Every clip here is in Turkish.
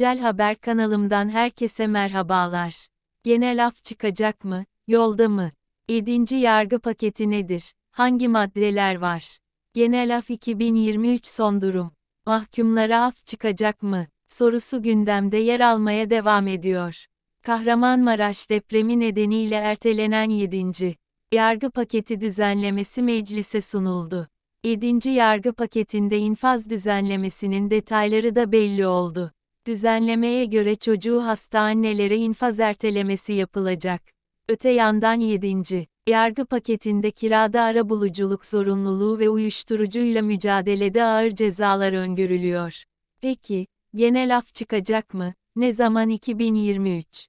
Güncel Haber kanalımdan herkese merhabalar. Genel af çıkacak mı? Yolda mı? 7. yargı paketi nedir? Hangi maddeler var? Genel af 2023 son durum. Mahkumlara af çıkacak mı? Sorusu gündemde yer almaya devam ediyor. Kahramanmaraş depremi nedeniyle ertelenen 7. yargı paketi düzenlemesi meclise sunuldu. 7. yargı paketinde infaz düzenlemesinin detayları da belli oldu. Düzenlemeye göre çocuğu hasta annelere infaz ertelemesi yapılacak. Öte yandan 7. yargı paketinde kirada arabuluculuk zorunluluğu ve uyuşturucuyla mücadelede ağır cezalar öngörülüyor. Peki, genel af çıkacak mı? Ne zaman 2023?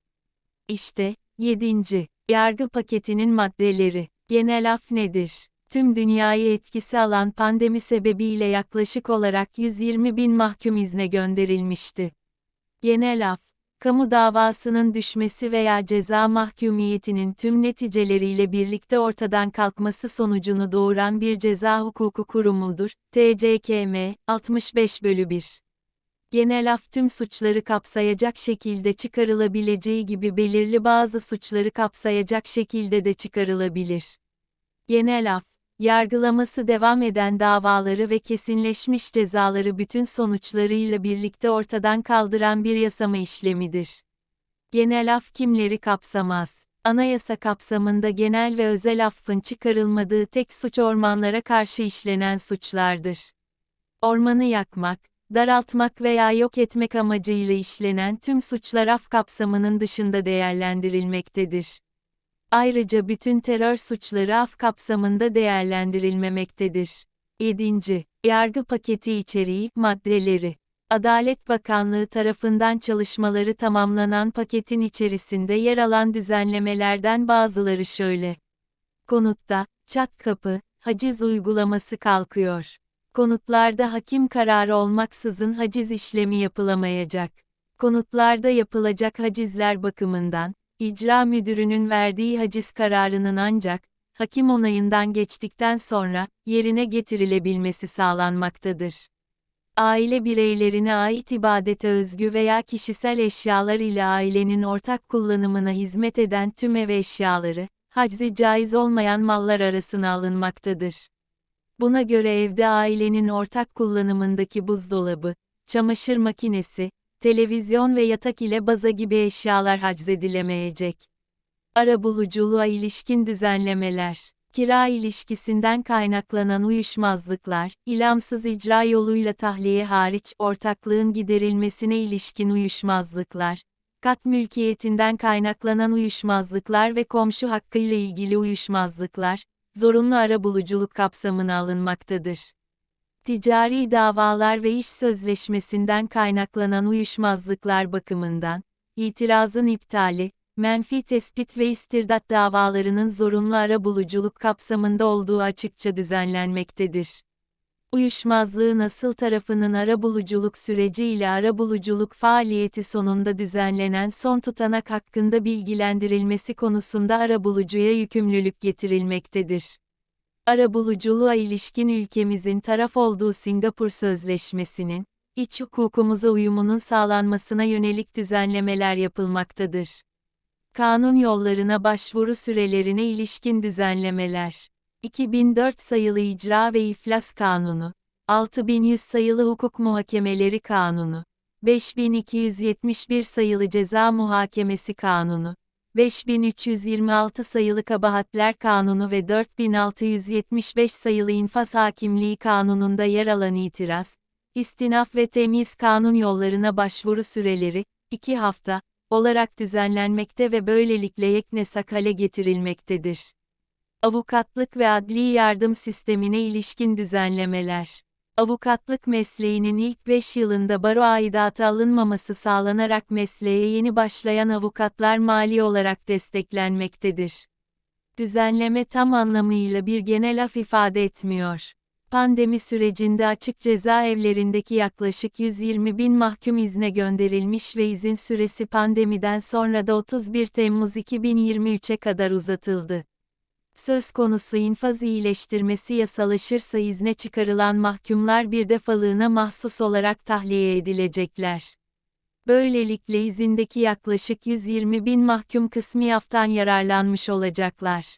İşte, 7. yargı paketinin maddeleri. Genel af nedir? Tüm dünyayı etkisi alan pandemi sebebiyle yaklaşık olarak 120 bin mahkum izne gönderilmişti. Genel af, kamu davasının düşmesi veya ceza mahkumiyetinin tüm neticeleriyle birlikte ortadan kalkması sonucunu doğuran bir ceza hukuku kurumudur. TCKM 65 bölü 1. Genel af tüm suçları kapsayacak şekilde çıkarılabileceği gibi belirli bazı suçları kapsayacak şekilde de çıkarılabilir. Genel af, yargılaması devam eden davaları ve kesinleşmiş cezaları bütün sonuçlarıyla birlikte ortadan kaldıran bir yasama işlemidir. Genel af kimleri kapsamaz? Anayasa kapsamında genel ve özel affın çıkarılmadığı tek suç ormanlara karşı işlenen suçlardır. Ormanı yakmak, daraltmak veya yok etmek amacıyla işlenen tüm suçlar af kapsamının dışında değerlendirilmektedir. Ayrıca bütün terör suçları af kapsamında değerlendirilmemektedir. 7. Yargı paketi içeriği, maddeleri. Adalet Bakanlığı tarafından çalışmaları tamamlanan paketin içerisinde yer alan düzenlemelerden bazıları şöyle. Konutta, çat kapı, haciz uygulaması kalkıyor. Konutlarda hakim kararı olmaksızın haciz işlemi yapılamayacak. Konutlarda yapılacak hacizler bakımından, icra müdürünün verdiği haciz kararının ancak, hakim onayından geçtikten sonra, yerine getirilebilmesi sağlanmaktadır. Aile bireylerine ait ibadete özgü veya kişisel eşyalar ile ailenin ortak kullanımına hizmet eden tüm ev eşyaları, haczi caiz olmayan mallar arasına alınmaktadır. Buna göre evde ailenin ortak kullanımındaki buzdolabı, çamaşır makinesi, televizyon ve yatak ile baza gibi eşyalar haczedilemeyecek. Arabuluculuğa ilişkin düzenlemeler, kira ilişkisinden kaynaklanan uyuşmazlıklar, ilamsız icra yoluyla tahliye hariç ortaklığın giderilmesine ilişkin uyuşmazlıklar, kat mülkiyetinden kaynaklanan uyuşmazlıklar ve komşu hakkıyla ilgili uyuşmazlıklar, zorunlu arabuluculuk kapsamına alınmaktadır ticari davalar ve iş sözleşmesinden kaynaklanan uyuşmazlıklar bakımından, itirazın iptali, menfi tespit ve istirdat davalarının zorunlu arabuluculuk kapsamında olduğu açıkça düzenlenmektedir. Uyuşmazlığın asıl tarafının arabuluculuk süreci ile arabuluculuk faaliyeti sonunda düzenlenen son tutanak hakkında bilgilendirilmesi konusunda arabulucuya yükümlülük getirilmektedir arabuluculuğa ilişkin ülkemizin taraf olduğu Singapur Sözleşmesi'nin, iç hukukumuza uyumunun sağlanmasına yönelik düzenlemeler yapılmaktadır. Kanun yollarına başvuru sürelerine ilişkin düzenlemeler. 2004 sayılı İcra ve İflas Kanunu, 6100 sayılı Hukuk Muhakemeleri Kanunu, 5271 sayılı Ceza Muhakemesi Kanunu, 5326 sayılı Kabahatler Kanunu ve 4675 sayılı İnfaz Hakimliği Kanunu'nda yer alan itiraz, istinaf ve temiz kanun yollarına başvuru süreleri, 2 hafta, olarak düzenlenmekte ve böylelikle yeknesak hale getirilmektedir. Avukatlık ve adli yardım sistemine ilişkin düzenlemeler Avukatlık mesleğinin ilk 5 yılında baro aidatı alınmaması sağlanarak mesleğe yeni başlayan avukatlar mali olarak desteklenmektedir. Düzenleme tam anlamıyla bir genel af ifade etmiyor. Pandemi sürecinde açık cezaevlerindeki yaklaşık 120 bin mahkum izne gönderilmiş ve izin süresi pandemiden sonra da 31 Temmuz 2023'e kadar uzatıldı. Söz konusu infaz iyileştirmesi yasalaşırsa izne çıkarılan mahkumlar bir defalığına mahsus olarak tahliye edilecekler. Böylelikle izindeki yaklaşık 120 bin mahkum kısmi aftan yararlanmış olacaklar.